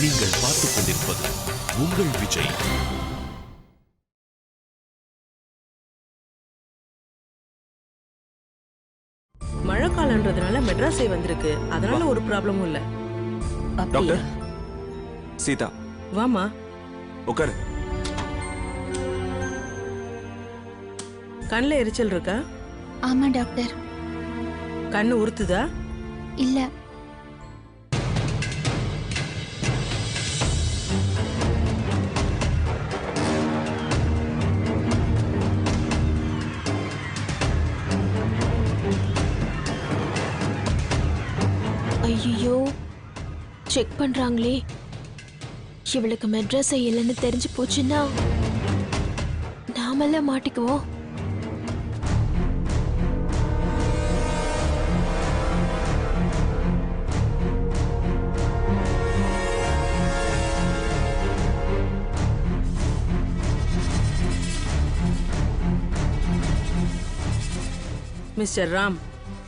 நீங்கள் பார்த்துக் கொண்டிருப்பது உங்கள் விஜய். மழை காலன்றதுனால மெட்ராஸே வந்திருக்கு. அதனால ஒரு ப்ராப்ளமும் இல்ல. டாக்டர்? சீதா. வாமா உட்காரு கண்ணுல எரிச்சல் இருக்கா? ஆமா டாக்டர். கண்ணு உறுத்துதா? இல்ல. ஐயோ செக் பண்றாங்களே. இவளுக்கு மெட்ராஸ் இல்லைன்னு தெரிஞ்சு போச்சுன்னா நாமெல்லாம் மாட்டிக்குவோம். மிஸ்டர் ராம்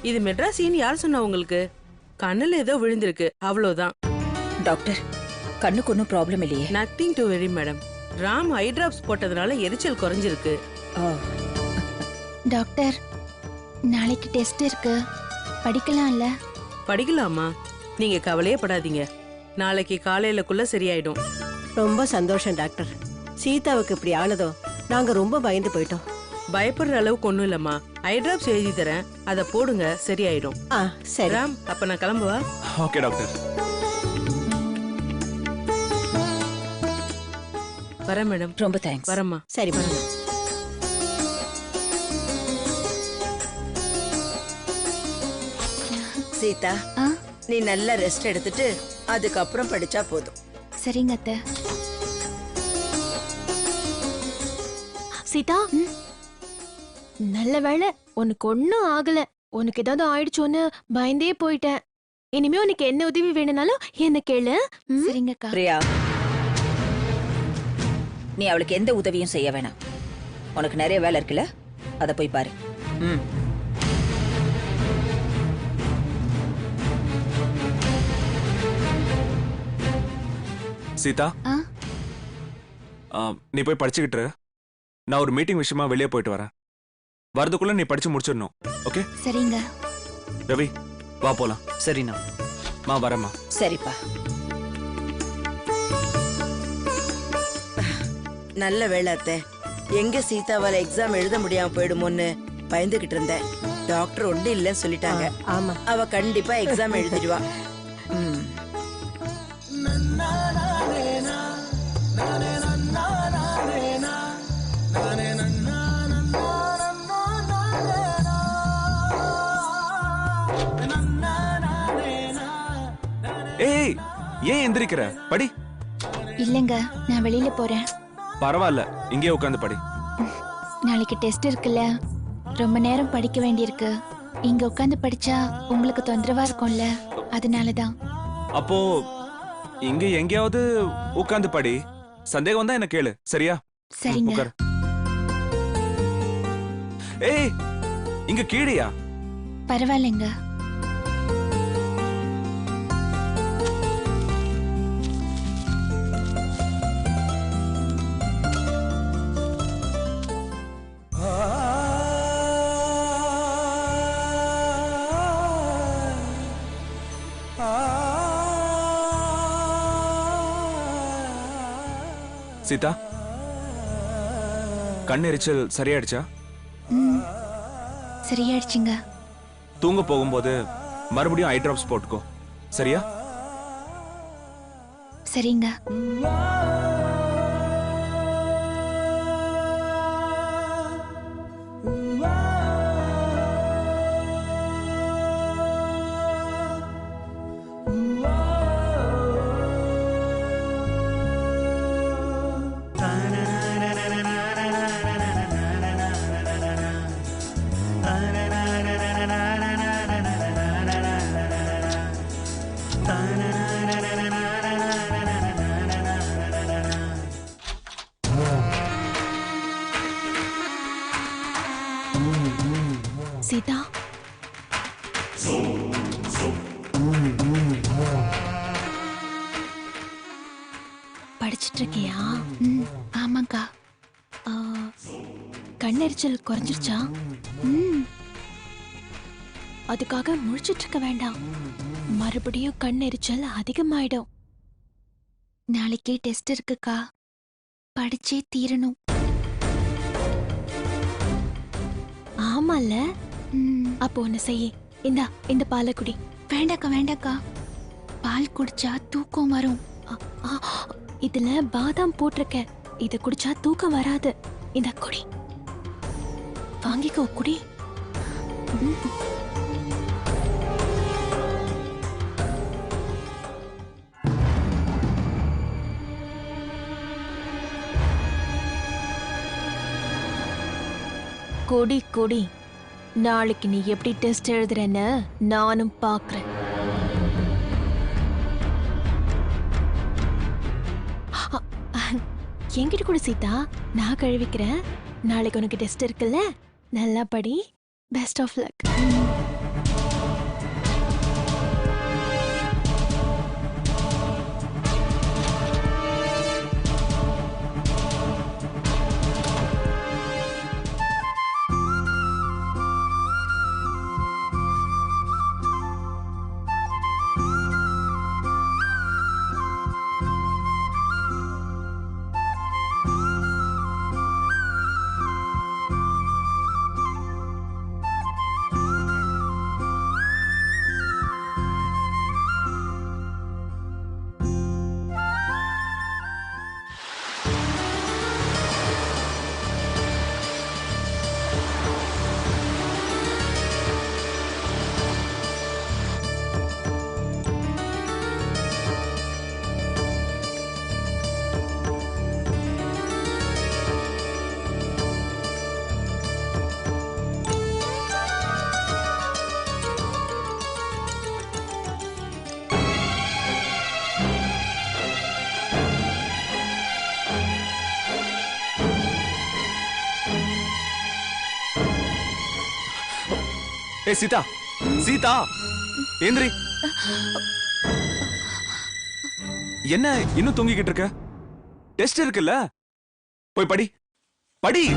இது மெட்ராசின்னு யார் சொன்னா உங்களுக்கு? கண்ணுல ஏதோ விழுந்திருக்கு. அவ்வளவுதான் டாக்டர் கண்ணுக்கு ஒன்றும் ப்ராப்ளம் இல்லையே. Nothing to worry madam Ram eye drops போட்டதுனால எரிச்சல் குறைஞ்சிருக்கு. டாக்டர் நாளைக்கு டெஸ்ட் இருக்கு. படிக்கலாம்ல? படிக்கலாமா? நீங்க கவலையே படாதீங்க. நாளைக்கு காலையிலக்குள்ள சரியாயிடும். ரொம்ப சந்தோஷம் டாக்டர். சீதாவுக்கு இப்படி ஆனதோ நாங்க ரொம்ப பயந்து போயிட்டோம். பயப்படுற அளவுக்கு ஒண்ணும் இல்லம்மா. ஐ டிராப்ஸ் எழுதி தரேன். அதை போடுங்க சரியாயிடும். ஆ சரி. ராம் அப்ப நான் கிளம்புவா ஓகே டாக்டர். வரேன் மேடம். ரொம்ப தேங்க்ஸ் வரேம்மா. சரி பாருங்க சீதா ஆ? நீ நல்லா ரெஸ்ட் எடுத்துட்டு அதுக்கப்புறம் படிச்சா போதும். சரிங்க அத்தை. சீதா? நல்ல வேளை உனக்கு ஒன்னும் ஆகல. உனக்கு ஏதாவது ஆயிடுச்சோன்னு பயந்தே போயிட்டேன். இனிமே உனக்கு என்ன உதவி வேணும்னாலும் என்ன கேளு. ம்? சரிங்கக்கா. பிரியா நீ அவளுக்கு எந்த உதவியும் செய்ய வேணாம். உனக்கு நிறைய வேலை இருக்குல்ல? அதை போய் பாரு. ம். சீதா? ஆ? ஆ, நீ போய் படிச்சுக்கிட்டு இரு. நான் ஒரு மீட்டிங் விஷயமா வெளியே போயிட்டு வரேன். வரதுக்குள்ள நீ படிச்சு முடிச்சிடணும். ஓகே சரிங்க. ரவி வா போலாம். சரிண்ணா. மா வரேம்மா. சரிப்பா. நல்ல வேலை அத்தை. எங்க சீதாவால எக்ஸாம் எழுத முடியாம போயிடுமோன்னு பயந்துகிட்டு இருந்தேன். டாக்டர் ஒண்ணு இல்லைன்னு சொல்லிட்டாங்க. ஆமா. அவ கண்டிப்பா எக்ஸாம் எழுதிடுவா. ஏன் எந்திரிக்கிற? படி. இல்லைங்க நான் வெளியில போறேன். பரவாயில்ல இங்கே உட்காந்து படி. நாளைக்கு டெஸ்ட் இருக்குல்ல ரொம்ப நேரம் படிக்க வேண்டியிருக்கு. இங்க உட்காந்து படிச்சா உங்களுக்கு தொந்தரவா இருக்கும்ல அதனாலதான். அப்போ இங்க எங்கேயாவது உட்காந்து படி. சந்தேகம் வந்தா என்ன கேளு சரியா? சரிங்க. உட்காரு. ஏய் இங்க கீழேயா? பரவாயில்லைங்க. சீதா? கண் எரிச்சல் சரியாயிடுச்சா? சரியாயிடுச்சுங்க. தூங்க போகும்போது மறுபடியும் ஐ டிராப்ஸ் போட்டுக்கோ. சரியா? சரிங்க. சீதா? படிச்சிட்டு இருக்கியா ஆமாக்கா கண்ணெரிச்சல் குறைஞ்சிருச்சா? ம். அதுக்காக முழிச்சிட்டு இருக்க வேண்டாம். மறுபடியும் கண்ணெரிச்சல் அதிகமாயிடும். நாளைக்கே டெஸ்ட் இருக்குக்கா. படிச்சே தீரணும். ஆமால அப்போ ஒண்ணு செய்ய. இந்தா இந்த பாலை குடி. வேண்டாக்கா வேண்டாக்கா. பால் குடிச்சா தூக்கம் வரும். இதுல பாதாம் போட்டிருக்க. இத குடிச்சா தூக்கம் வராது. இந்த குடி. வாங்கிக்கோ குடி. ம். குடி குடி. நாளைக்கு நீ எப்படி டெஸ்ட் எழுதுறேன்னு நானும் பார்க்குறேன். என்கிட்ட கூட சீதா நான் கழுவிக்கிறேன். நாளைக்கு உனக்கு டெஸ்ட் இருக்குல்ல? நல்லா படி. பெஸ்ட் ஆஃப் லக் ஏ சீதா. சீதா. ஏந்திரி. என்ன இன்னும் தூங்கிக்கிட்டு இருக்க? டெஸ்ட் இருக்குல்ல? போய் படி. படி.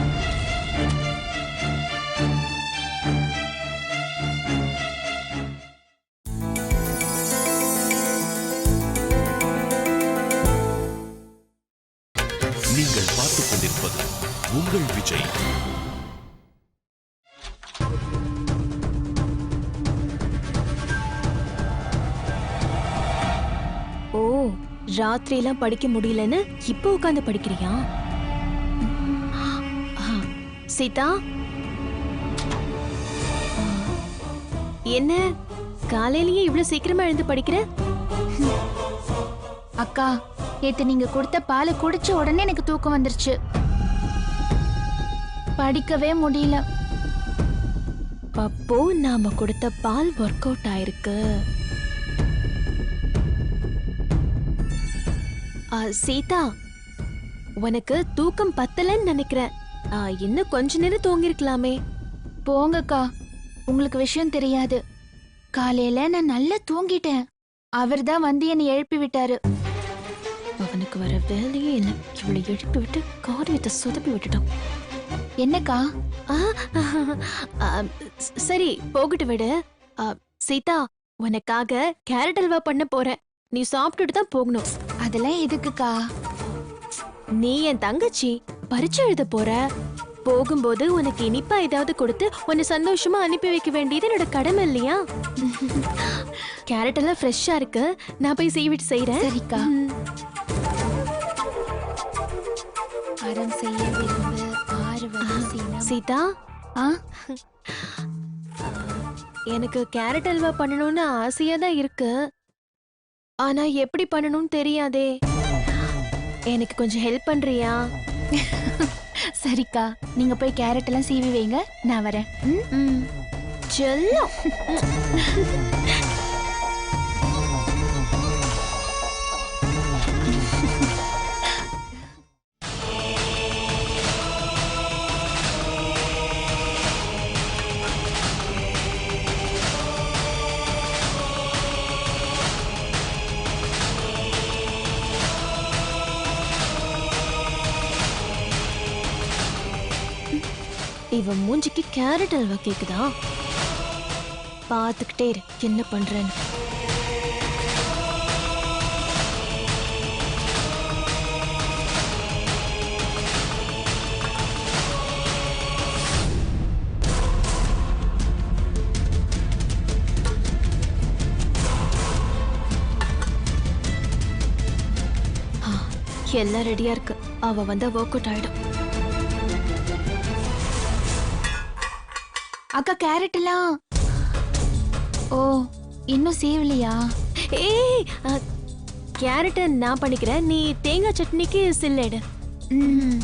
ராத்திரியெல்லாம் படிக்க முடியலன்னு இப்போ உட்காந்து படிக்கிறியா? சீதா? என்ன காலையிலயே இவ்வளவு சீக்கிரமா எழுந்து படிக்கிற? அக்கா நேத்து நீங்க கொடுத்த பாலை குடிச்ச உடனே எனக்கு தூக்கம் வந்துருச்சு. படிக்கவே முடியல. அப்போ நாம கொடுத்த பால் ஒர்க் அவுட் ஆயிருக்கு. சீதா உனக்கு தூக்கம் பத்தலன்னு நினைக்கிறேன். ஆ, இன்னும் கொஞ்ச நேரம் தூங்கிருக்கலாமே போங்கக்கா உங்களுக்கு விஷயம் தெரியாது. காலையில நான் நல்லா தூங்கிட்டேன். அவர்தான் வந்து என்னை எழுப்பி விட்டாரு. அவனுக்கு வர வேலையே இல்லை. இவளை எழுப்பி விட்டு காரியத்தை சொதப்பி விட்டுட்டான் என்னக்கா? சரி போகட்டு விடு. ஆ, சீதா உனக்காக கேரட் அல்வா பண்ண போறேன். நீ சாப்பிட்டுட்டு தான் போகணும். அதெல்லாம் எதுக்குக்கா? நீ என் தங்கச்சி பரிச்சை எழுத போற. போகும்போது உனக்கு இனிப்பா ஏதாவது கொடுத்து உன்னை சந்தோஷமா அனுப்பி வைக்க வேண்டியது என்னோட கடமை இல்லையா? கேரட் எல்லாம் ஃப்ரெஷ்ஷா இருக்கு. நான் போய் செய்விட்டு செய்றேன். சரிக்கா. அறம் செய்ய விரும்பு சீனம். சீதா? ஆ? எனக்கு கேரட் அல்வா பண்ணணும்னு ஆசையா தான் இருக்கு. ஆனா எப்படி பண்ணணும்னு தெரியாதே எனக்கு கொஞ்சம் ஹெல்ப் பண்றியா சரிக்கா நீங்க போய் கேரட் எல்லாம் சீவி வைங்க நான் வரேன் ம்? ம். செல்லம் இவன் மூஞ்சிக்கு கேரட் அல்வா கேக்குதா? பாத்துக்கிட்டே இரு என்ன பண்றேன்னு. எல்லாம் ரெடியா இருக்கு. அவ வந்தா ஒர்க் அவுட் ஆயிடும். அக்கா கேரட் எல்லாம். ஓ இன்னும் சேவலையா ஏய் கேரட்டை நான் பண்ணிக்கிறேன். நீ தேங்காய் சட்னிக்கு சில்லேடு ம்.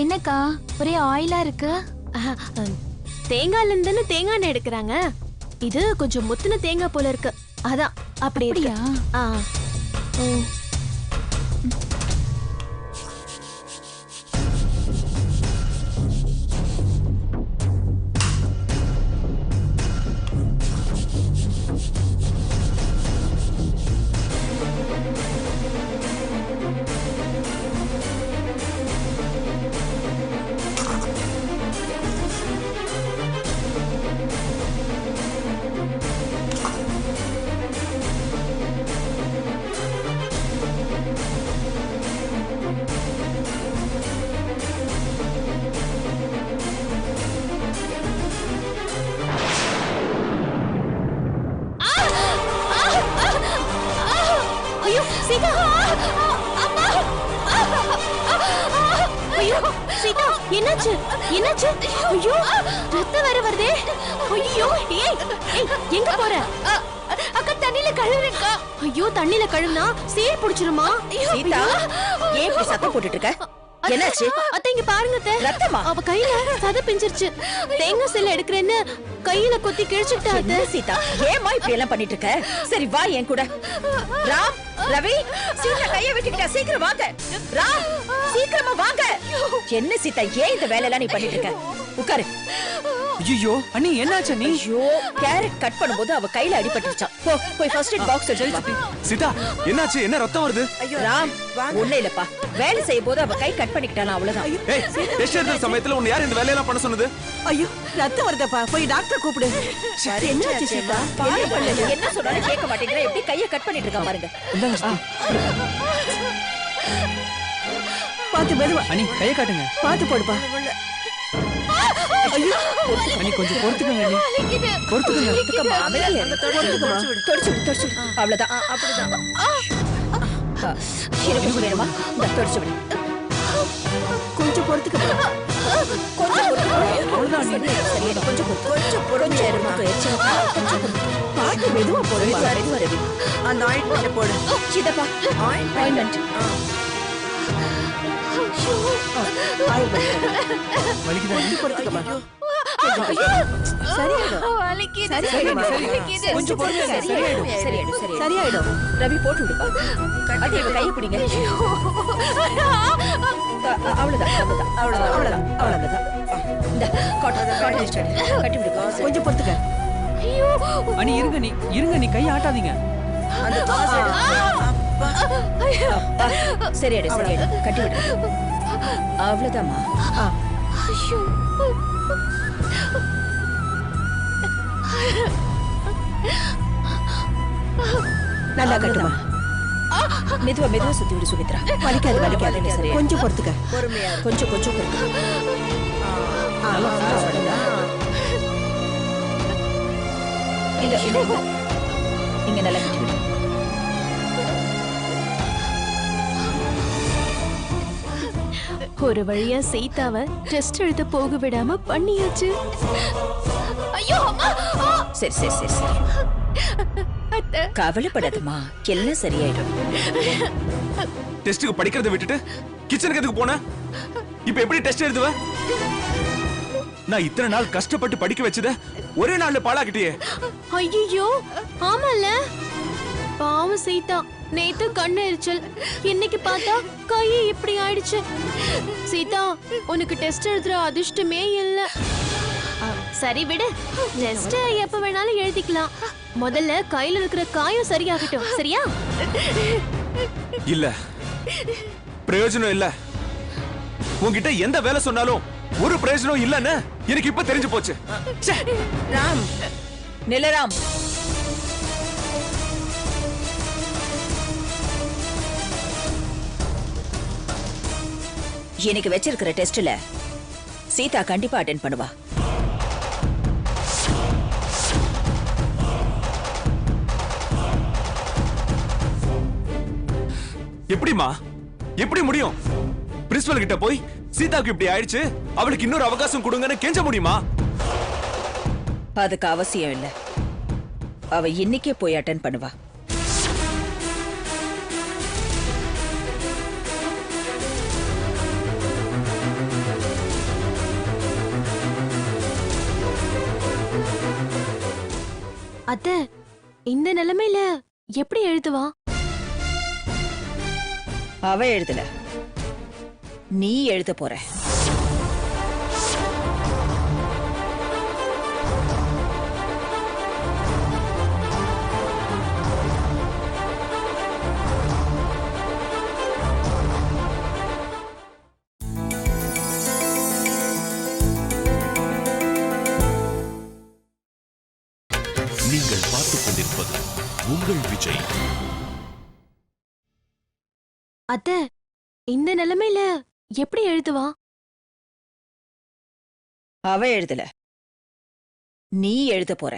என்னக்கா ஒரே ஆயிலா இருக்கு? தேங்காய்ல இருந்து தேங்காய் எண்ணெய் எடுக்கிறாங்க? இது கொஞ்சம் முத்துன தேங்காய் போல இருக்கு. அதான் அப்படி. அப்படியா? ஆ. ஓ சீதா என்னாச்சு? என்னாச்சு? ஐயோ ரத்தம் வேற வருதே. ஐயோ ஏய் ஏய் எங்க போற? அக்கா தண்ணில கழுவுறேக்கா ஐயோ தண்ணில கழுவுனா சேர் புடிச்சிருமா? சீதா ஏன் இப்படி சத்தம் போட்டுட்டு இருக்க? என்னாச்சு? அத்தை இங்க பாருங்க. ரத்தமா? அவ கையில சத பிஞ்சிருச்சு. தேங்காய் சில்ல எடுக்கிறேன்னு கையில கொத்தி கிழிச்சுட்டா அத்தை. சீதா? ஏமா இப்படி எல்லாம் பண்ணிட்டு இருக்க? சரி வா என் கூட. ராம் ரவி சீக்கிரம் கைய விட்டுக்கிட்ட. சீக்கிரம் வாங்க. ராம் சீக்கிரமா வாங்க. என்ன சீதா ஏன் இந்த வேலையெல்லாம் நீ பண்ணிட்டு இருக்க? உட்காரு. ஐயோ அண்ணி என்னாச்சு நீ ஐயோ கேரட் கட் பண்ணும்போது அவ கையில அடிபட்டுருச்சான் போ போய் ஃபர்ஸ்ட் எய்ட் பாக்ஸ் எடுத்து வா. சீதா என்னாச்சு? என்ன ரத்தம் வருது? ராம் ஒண்ணு இல்லப்பா. வேலை செய்யும் போது அவ கை கட் பண்ணிக்கிட்டாலாம் அவ்வளவுதான். ஏய் டெஸ்ட் எடுத்த சமயத்துல உன்னை யார் இந்த வேலையெல்லாம் பண்ண சொன்னது? ஐயோ ரத்தம் வருதப்பா. போய் டாக்டர் கூப்பிடு. என்னாச்சு சீதா? பாரு பண்ணல என்ன சொன்னாலும் கேட்க மாட்டேங்கிற. எப்படி கைய கட் பண்ணிட்டு இருக்கா பாருங்க பார்த்து மெதுவா. அண்ணி கையை காட்டுங்க. பார்த்து போடுப்பா. அண்ணி கொஞ்சம் பொறுத்துக்கங்க அண்ணி பொறுத்துக்கங்க. பொறுத்துக்கம்மா, அமைதியா இரு. பொறுத்துக்கம்மா. தொடச்சு விடு, தொடச்சு விடு. அவ்வளவுதான். ஆ, எனக்கு வேணுமா இந்த தொடச்சு விடு கொஞ்சம் பொறுத்துக்கப்பா கொஞ்சம் பொறுத்துக்கோ. சரியா, கொஞ்சம். கொஞ்சம் மெதுவா. அந்த ஆயின்மெண்ட் போடு. ஆயின்மெண்ட். சரியாயிடும் ரவி போட்டு விடுப்பா கையை பிடிங்க அவ்வளவுதான் அவ்வளவுதான் அவ்வளவுதான் அவ்வளவுதான் அவ்வளவுதான் இந்த காட்டன் காட்டன் கட்டி விடுப்பா கொஞ்சம் பொறுத்துக்க அண்ணி இருங்க நீ இருங்க நீ கை ஆட்டாதீங்க அந்த. அப்பா. சரியாயிடும் சரியாயிடும் கட்டி விடு அவ்வளவுதாம்மா நல்லா கட்டுமா மெதுவா மெதுவா சுத்தி விடு சுமித்ரா வலிக்காது வலிக்காது கொஞ்சம் பொறுத்துக்க பொறுமையா. கொஞ்சம் கொஞ்சம் பொறுத்து. ஆ, அவ்வளவுதான். இல்ல இல்ல இல்ல. இங்க நல்லா ஒரு வழியா சீதாவை டெஸ்ட் எழுத போக விடாம பண்ணியாச்சு. ஐயோ அம்மா! சரி சரி சரி சரி. கவலைப்படாதம்மா. எல்லாம் சரியாயிடும். டெஸ்ட்டுக்கு படிக்கிறதை விட்டுட்டு கிச்சனுக்கு எதுக்கு போன? இப்ப எப்படி டெஸ்ட் எழுதுவ? நான் இத்தனை நாள் கஷ்டப்பட்டு படிக்க வச்சத ஒரே நாள்ல பாழாக்கிட்டியே. ஐயோ ஆமால பாவம் சீதா. நேத்து கண்ணு எரிச்சல் இன்னைக்கு பார்த்தா கை இப்படி ஆயிடுச்சு. சீதா உனக்கு டெஸ்ட் எழுதுற அதிர்ஷ்டமே இல்ல. சரி விடு. டெஸ்ட் எப்ப வேணாலும் எழுதிக்கலாம். முதல்ல கையில இருக்கிற காயம் சரியாகட்டும். சரியா? இல்ல. பிரயோஜனம் இல்ல. உன்கிட்ட எந்த வேலை சொன்னாலும் ஒரு பிரயோஜனம் இல்லைன்னு எனக்கு இப்ப தெரிஞ்சு போச்சு. ச்சே. ராம். நிலராம் இன்னைக்கு வச்சிருக்கிற டெஸ்ட்ல சீதா கண்டிப்பா அட்டென்ட் பண்ணுவா. எப்படிம்மா? எப்படி முடியும்? பிரின்சிபல் கிட்ட போய் சீதாக்கு இப்படி ஆயிடுச்சு அவளுக்கு இன்னொரு அவகாசம் கொடுங்கன்னு கெஞ்ச முடியுமா? அதுக்கு அவசியம் இல்ல. அவ இன்னைக்கே போய் அட்டென்ட் பண்ணுவா. அத்தை இந்த நிலைமையில எப்படி எழுதுவா? அவ எழுதல. நீ எழுத போற. அத்தை இந்த நிலைமையில எப்படி எழுதுவா? அவ எழுதல. நீ எழுத போற.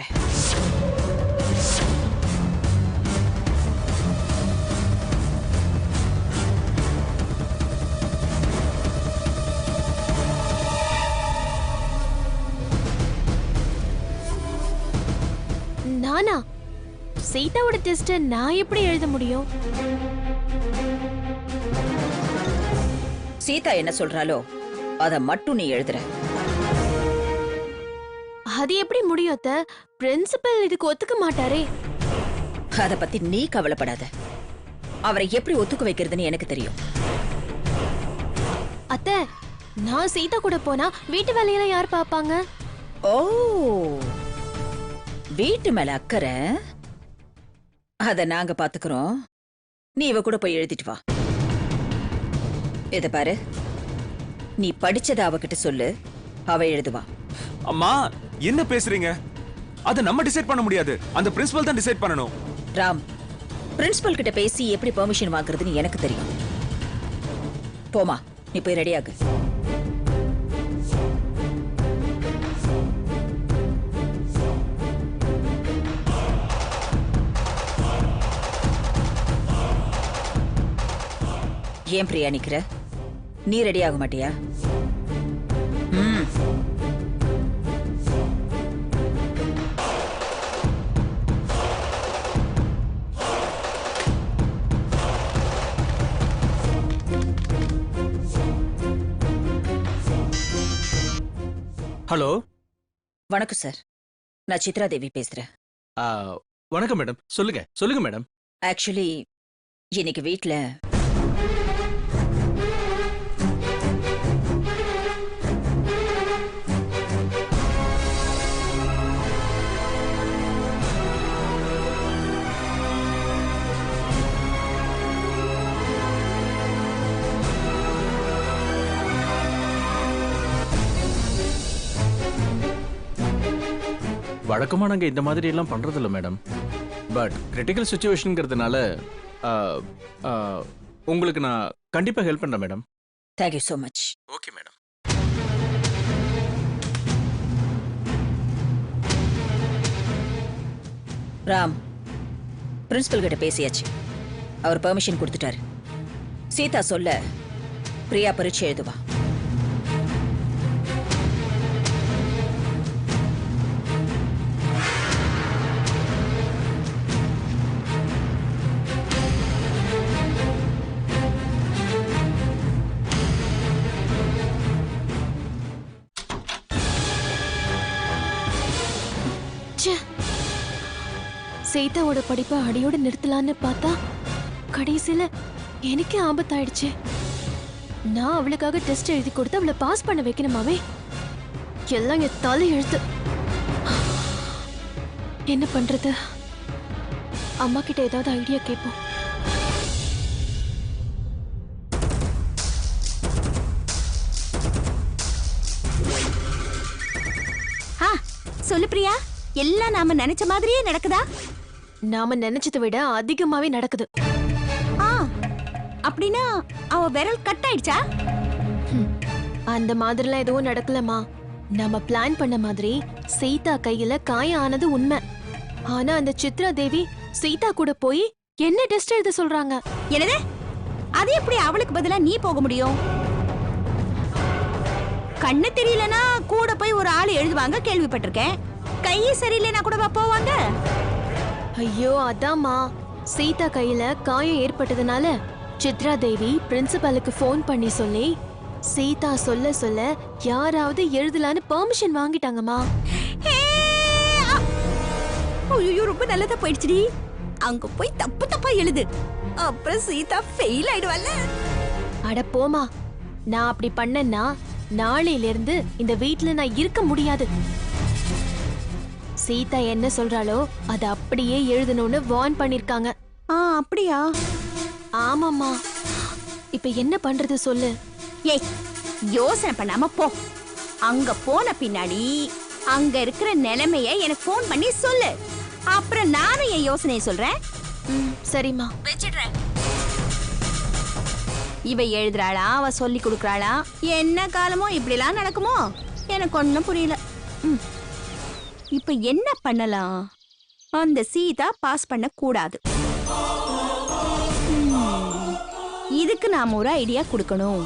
நானா? சீதாவோட டெஸ்ட நான் எப்படி எழுத முடியும்? சீதா என்ன சொல்றாளோ அத மட்டும் நீ எழுதுற. அது எப்படி முடியும் அத்தை? பிரின்சிபல் இதுக்கு ஒத்துக்க மாட்டாரே. அத பத்தி நீ கவலைப்படாத. அவரை எப்படி ஒத்துக்க வைக்கிறதுன்னு எனக்கு தெரியும். அத்தை நான் சீதா கூட போனா வீட்டு வேலையெல்லாம் யார் பாப்பாங்க ஓ வீட்டு மேல அக்கறை? அத நாங்க பாத்துக்கிறோம் நீ இவ கூட போய் எழுதிட்டு வா. இத பாரு. நீ படிச்சத அவகிட்ட சொல்லு. அவ எழுதுவா. அம்மா என்ன பேசுறீங்க? அதை நம்ம டிசைட் பண்ண முடியாது. அந்த பிரின்சிபல் தான் டிசைட் பண்ணணும். ராம் பிரின்சிபல் கிட்ட பேசி எப்படி பெர்மிஷன் வாங்குறதுன்னு எனக்கு தெரியும். போமா நீ போய் ரெடியாகு ஏன் பிரியா நிக்கிற? நீ ரெடி ஆக மாட்டியா ம். ஹலோ? வணக்கம் சார் நான் சித்ரா தேவி பேசுறேன். வணக்கம் மேடம் சொல்லுங்க சொல்லுங்க மேடம் ஆக்சுவலி இன்னைக்கு வீட்ல வழக்கமா நாங்க இந்த மாதிரி எல்லாம் பண்றது இல்ல மேடம் பட் கிரிட்டிக்கல் சுச்சுவேஷனுங்கிறதுனால உங்களுக்கு நான் கண்டிப்பா ஹெல்ப் பண்றேன் madam thank you so much okay madam Ram principal கிட்ட பேசியாச்சு. அவர் பெர்மிஷன் கொடுத்துட்டாரு. சீதா சொல்ல பிரியா பரீட்சை எழுதுவா. கீதாவோட படிப்பை அடியோடு நிறுத்தலான்னு பார்த்தா கடைசியில எனக்கே ஆபத்தாயிடுச்சு. நான் அவளுக்காக டெஸ்ட் எழுதி கொடுத்து அவளை பாஸ் பண்ண வைக்கணுமாவே எல்லாம் என் தலை எழுத்து என்ன பண்றது? அம்மா கிட்ட ஏதாவது ஐடியா கேட்போம் சொல்லு பிரியா. எல்லாம் நாம நினைச்ச மாதிரியே நடக்குதா? நாம நினைச்சதை விட அதிகமாவே நடக்குது. ஆ அப்படின்னா அவ விரல் கட் ஆயிடுச்சா? அந்த மாதிரிலாம் எதுவும் நடக்கலமா நம்ம பிளான் பண்ண மாதிரி சீதா கையில காயம் ஆனது உண்மை. ஆனா அந்த சித்ரா தேவி சீதா கூட போய் என்ன டெஸ்ட் எழுத சொல்றாங்க? என்னது? அது எப்படி அவளுக்கு பதிலா நீ போக முடியும்? கண்ணு தெரியலனா கூட போய் ஒரு ஆள் எழுதுவாங்க கேள்விப்பட்டிருக்கேன். கை சரியில்லைனா கூட போவாங்க? ஐயோ அதாம்மா. சீதா கையில காயம் ஏற்பட்டதுனால சித்ரா தேவி பிரின்சிபலுக்கு ஃபோன் பண்ணி சொல்லி சீதா சொல்ல சொல்ல யாராவது எழுதலான்னு பெர்மிஷன் வாங்கிட்டாங்கம்மா. ஐயோ ரொம்ப நல்லதா போயிடுச்சுடி. அங்க போய் தப்பு தப்பா எழுது. அப்புறம் சீதா ஃபெயில் ஆயிடுவாள்ல. அட போமா நான் அப்படி பண்ணேன்னா நாளையில இருந்து இந்த வீட்ல நான் இருக்க முடியாது. சீதா என்ன சொல்றாளோ அதை அப்படியே எழுதணும்னு வார்ன் பண்ணிருக்காங்க. ஆ அப்படியா? ஆமாம்மா. இப்ப என்ன பண்றது சொல்லு. ஏய் யோசனை பண்ணாம போ. அங்க போன பின்னாடி அங்க இருக்கிற நிலைமைய எனக்கு ஃபோன் பண்ணி சொல்லு. அப்புறம் நானும் என் யோசனையை சொல்றேன். ம், சரிம்மா. வச்சிடுறேன். இவ எழுதுறாளா அவ சொல்லி கொடுக்கறாளா என்ன காலமோ இப்படிலாம் நடக்குமோ? எனக்கு ஒண்ணும் புரியல. ம். இப்ப என்ன பண்ணலாம்? அந்த சீதா பாஸ் பண்ண கூடாது. இதுக்கு நாம ஒரு ஐடியா கொடுக்கணும்.